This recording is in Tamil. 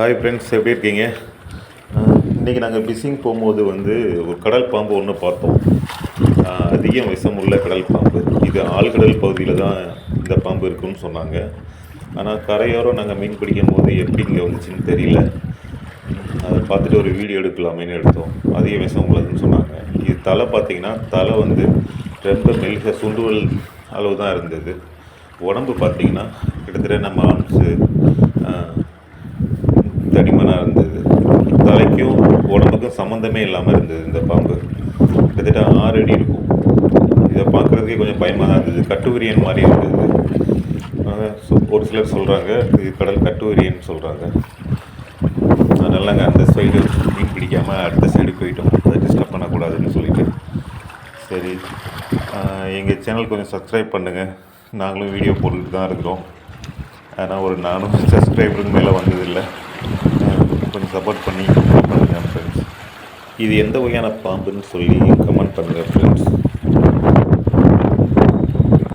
ஹாய் ஃப்ரெண்ட்ஸ் எப்படி இருக்கீங்க? இன்றைக்கி நாங்கள் பிஸிங் போகும்போது வந்து ஒரு கடல் பாம்பு ஒன்று பார்த்தோம். அதிக விஷம் உள்ள கடல் பாம்பு. இது ஆழ்கடல் பகுதியில் தான் இந்த பாம்பு இருக்குன்னு சொன்னாங்க. ஆனால் கரையோரம் நாங்கள் மீன் பிடிக்கும் போது எப்படி இங்கே வந்துச்சுன்னு தெரியல. அதை பார்த்துட்டு ஒரு வீடியோ எடுக்கலாமேன்னு எடுத்தோம். அதிக விஷம் உள்ளதுன்னு சொன்னாங்க. இது தலை பார்த்தீங்கன்னா தலை வந்து ரொம்ப மெல்க சுண்டுவல் அளவு தான் இருந்தது. உடம்பு பார்த்தீங்கன்னா கிட்டத்தட்ட நம்ம ஆம்ஸு தடிமனாக இருந்தது தலைக்கும் உடம்புக்கும் சம்மந்தமே இல்லாமல் இருந்தது இந்த பாம்பு. கிட்டத்தட்ட ஆறு அடி இருக்கும். இதை பார்க்குறதுக்கே கொஞ்சம் பயமாக தான் இருந்தது. கட்டுவிரியன் மாதிரி இருந்தது. ஒரு சிலர் சொல்கிறாங்க இது கடல் கட்டுவிரியன் சொல்கிறாங்க அதனாலங்க அந்த சைடு மீன் பிடிக்காமல் அடுத்த சைடு போயிட்டோம். அதை டிஸ்டர்ப் பண்ணக்கூடாதுன்னு சொல்லிட்டு. சரி எங்கள் சேனல் கொஞ்சம் சப்ஸ்கிரைப் பண்ணுங்கள் நாங்களும் வீடியோ போட்டுட்டு தான் இருக்கிறோம். ஆனால் ஒரு நானும் சப்ஸ்கிரைபருக்கு மேலே வந்ததில்லை. கொஞ்சம் சப்போர்ட் பண்ணி இது எந்த வகையான பாம்புன்னு சொல்லி கமெண்ட் பண்ணுங்கள் ஃப்ரெண்ட்ஸ்